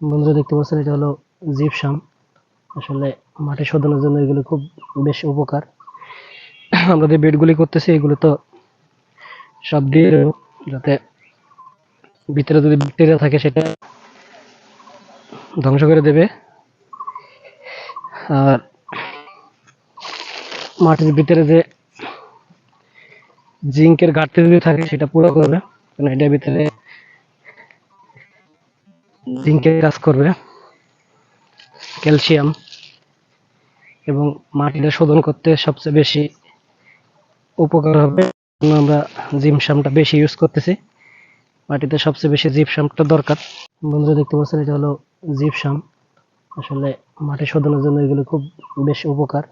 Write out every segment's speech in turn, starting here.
বন্ধুরা দেখতে পাচ্ছেন, এটা হলো জিপসাম। আসলে মাটি শোধনের জন্য এগুলো খুব বেশ উপকার। আমরা যে বেডগুলি করতেছি, এগুলো তো সব দিয়ে যাতে ভিতরে যদি ব্যাকটেরিয়া থাকে, সেটা ধ্বংস করে দেবে। আর মাটির ভিতরে যে জিঙ্কের ঘাটতি যদি থাকে, সেটা পুরো করবে, কারণ এটার ভিতরে জিঙ্কের কাজ করবে ক্যালসিয়াম এবং মাটিটা শোধন করতে সবচেয়ে বেশি উপকার হবে। আমরা জিমসামটা বেশি ইউজ করতেছি। মাটিতে সবচেয়ে বেশি জিপসামটা দরকার। বন্ধুরা, দেখতে পাচ্ছেন, এটা হলো জিপসাম আসলে মাটি শোধনের জন্য এগুলো খুব বেশ উপকার।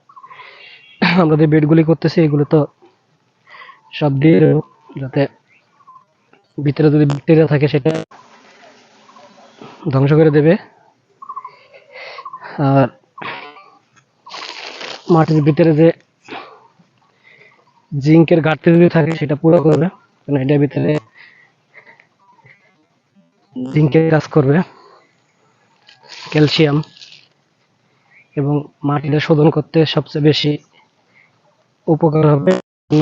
আমরা যে বেডগুলি করতেছি, এগুলো তো সব দিয়ে যাতে ভিতরে যদি ব্যাকটেরিয়া থাকে, সেটা ধ্বংস করে দেবে। আর মাটির ভিতরে যে জিঙ্কের ঘাটতি যদি থাকে, সেটা পুরো করবে। কারণ এটার ভিতরে জিঙ্কের কাজ করবে। ক্যালসিয়াম এবং মাটিটা শোধন করতে সবচেয়ে বেশি উপকার হবে।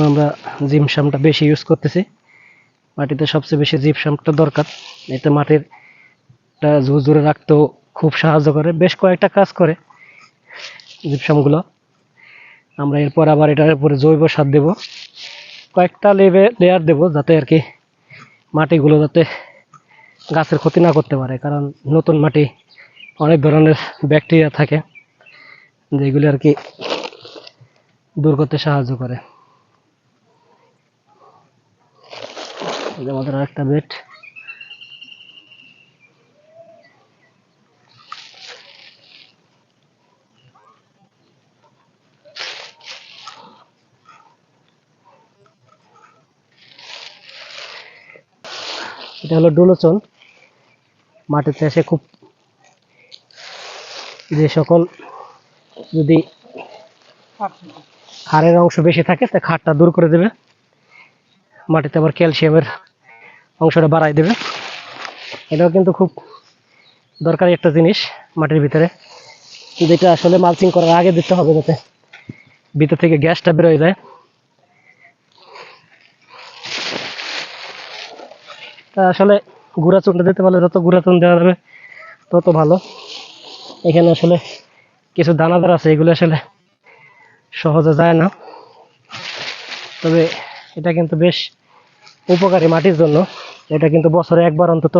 আমরা জিমসামটা বেশি ইউজ করতেছি। মাটিতে সবচেয়ে বেশি জিপসামটা দরকার। এতে মাটির টা ঝুরঝুরে রাখতেও খুব সাহায্য করে। বেশ কয়েকটা কাজ করে জিপসামগুলো আমরা এরপর আবার এটার উপরে জৈব সার দেব। কয়েকটা লেবে লেয়ার দেব যাতে আর কি মাটিগুলো যাতে গাছের ক্ষতি না করতে পারে। কারণ নতুন মাটি অনেক ধরনের ব্যাকটেরিয়া থাকে, যেগুলি আর কি দূর করতে সাহায্য করে। আমাদের আরেকটা বেড এটা হলো ডোলোচন। মাটিতে এসে খুব যে সকল যদি খাড়ের অংশ বেশি থাকে, তা খাটটা দূর করে দেবে। মাটিতে আবার ক্যালসিয়ামের অংশটা বাড়াই দেবে। এটাও কিন্তু খুব দরকারি একটা জিনিস মাটির ভিতরে। যেটা আসলে মালচিং করার আগে দিতে হবে যাতে ভিতর থেকে গ্যাসটা বেরোয় যায়। তা আসলে গুঁড়া চুনটা দিতে পারলে যত গুঁড়া চুন দেওয়া যাবে, তত ভালো। এখানে আসলে কিছু দানাদার আছে, এগুলো আসলে সহজে যায় না। তবে এটা কিন্তু বেশ উপকারী মাটির জন্য। এটা কিন্তু বছরে একবার অন্তত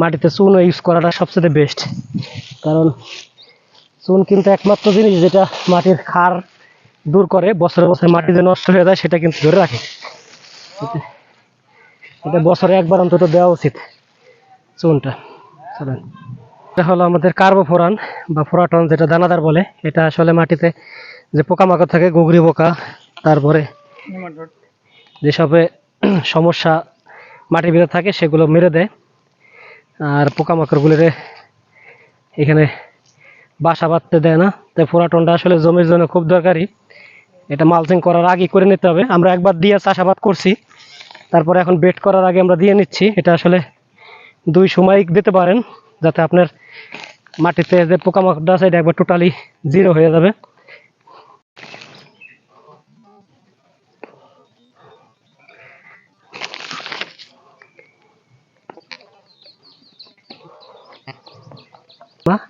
মাটিতে চুন ইউজ করাটা সবচেয়ে বেস্ট কারণ চুন কিন্তু একমাত্র জিনিস যেটা মাটির ক্ষার দূর করে, বছরে বছরে মাটি যে নষ্ট হয়ে যায়, সেটা কিন্তু ধরে রাখে। এটা বছরে একবার অন্তত দেওয়া উচিত। চুনটা, চলেন। এটা হলো আমাদের কার্বোফোরান বা ফোরাটন যেটা দানাদার বলে। এটা আসলে মাটিতে যে পোকামাকড় থাকে গুগরি পোকা, তারপরে যেসবে সমস্যা মাটির ভিতরে থাকে, সেগুলো মেরে দেয়। আর পোকামাকড়গুলোরে এখানে বাসা বাঁধতে দেয় না। তাই ফোরাটনটা আসলে জমির জন্য খুব দরকারি। এটা মালচিং করার আগে করে নিতে হবে। আমরা একবার দিয়ে চাষাবাদ করছি। তারপরে এখন বেড করার আগে আমরা দিয়ে নিচ্ছি। এটা আসলে দুই সময় দিতে পারেন, যাতে আপনার মাটিতে যে পোকামাকড় আছে, এটা একবার টোটালি জিরো হয়ে যাবে।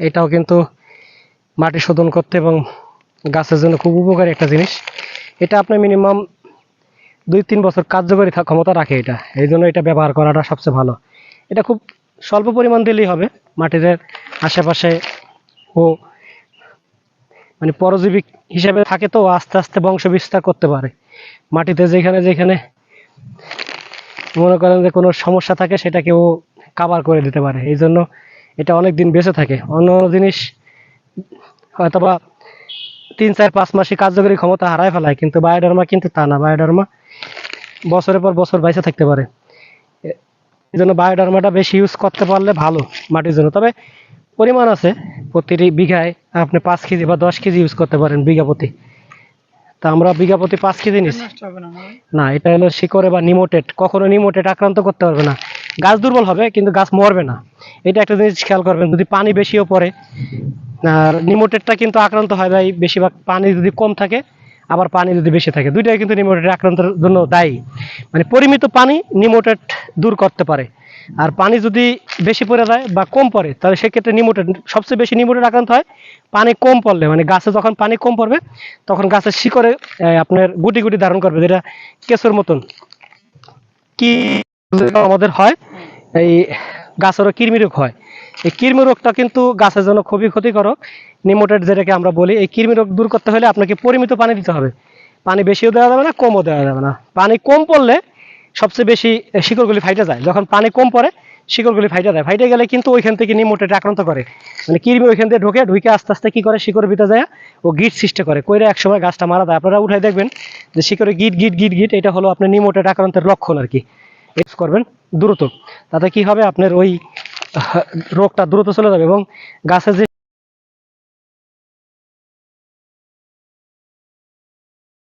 এটাও কিন্তু মাটি শোধন করতে এবং গাছের জন্য খুব উপকারী একটা জিনিস। এটা আপনার মিনিমাম দুই তিন বছর কার্যকরী ক্ষমতা রাখে এটা। এই জন্য এটা ব্যবহার করাটা সবচেয়ে ভালো। এটা খুব স্বল্প পরিমাণ দিলেই হবে। মাটির আশেপাশে ও মানে পরজীবী হিসেবে থাকে তো আস্তে আস্তে বংশ বিস্তার করতে পারে। মাটিতে যেখানে যেখানে মনে করেন যে কোনো সমস্যা থাকে, সেটাকে ও কাভার করে দিতে পারে। এই জন্য এটা অনেক দিন বেঁচে থাকে। অন্য অন্য জিনিস হয়তোবা তিন চার পাঁচ মাসে কার্যকরী ক্ষমতা হারায় ফেলায়, কিন্তু বায়োডার্মা কিন্তু তা না। বায়োডার্মা বছরের পর বছর বাইসে থাকতে পারে। এই জন্য বায়োডার্মাটা বেশি ইউজ করতে পারলে ভালো মাটির জন্য। তবে পরিমাণ আছে প্রতিটি বিঘায় আপনি পাঁচ কেজি বা দশ কেজি ইউজ করতে পারেন বিঘা প্রতি। তা আমরা বিঘা প্রতি পাঁচ কেজি নিচ্ছি না এটা হলো শিকড়ে বা নিমোটেড। কখনো নিমোটেড আক্রান্ত করতে পারবে না। গাছ দুর্বল হবে কিন্তু গাছ মরবে না। এটা একটা জিনিস খেয়াল করবেন যদি পানি বেশিও পড়ে। আর নিমোটেডটা কিন্তু আক্রান্ত হয় ভাই বেশিরভাগ পানি যদি কম থাকে আবার পানি যদি বেশি থাকে। দুইটাই কিন্তু নিমোটেড আক্রান্তের জন্য দায়ী। মানে পরিমিত পানি নিমোটেড দূর করতে পারে। আর পানি যদি বেশি পড়ে যায় বা কম পড়ে, তাহলে সেক্ষেত্রে নিমোটেড সবচেয়ে বেশি নিমোটেড আক্রান্ত হয় পানি কম পড়লে। মানে গাছে যখন পানি কম পড়বে, তখন গাছের শিকড়ে আপনার গুটি গুটি ধারণ করবে, যেটা কেঁচোর মতন। কি আমাদের হয়, এই গাছেরও কৃমি রোগ হয়। এই কৃমি রোগটা কিন্তু গাছের জন্য খুবই ক্ষতিকারক। নিমোটেড যেটাকে আমরা বলি, এই কৃমি রোগ দূর করতে হলে আপনাকে পরিমিত পানি দিতে হবে। পানি বেশিও দেওয়া যাবে না, কমও দেওয়া যাবে না। পানি কম পড়লে সবচেয়ে বেশি শিকড়গুলি ফাইটে যায়। যখন পানি কম পড়ে, শিকড়গুলি ফাইটে যায়। ফাইটে গেলে কিন্তু ওইখান থেকে নিমোটেড আক্রান্ত করে। মানে কৃমি ওইখান থেকে ঢোকে, ঢুকে আস্তে আস্তে কি করে? শিকড় ভিতরে যায় ও গিট সৃষ্টি করে। কইরে একসময় গাছটা মারা যায়। আপনারা উঠাই দেখবেন যে শিকড়ে গিট গিট গিট গিট, এটা হলো আপনার নিমোটেড আক্রান্তের লক্ষণ আর কি। ইউজ করবেন দ্রুত। তাতে কি হবে? আপনার ওই রোগটা দ্রুত চলে যাবে এবং গাছের যে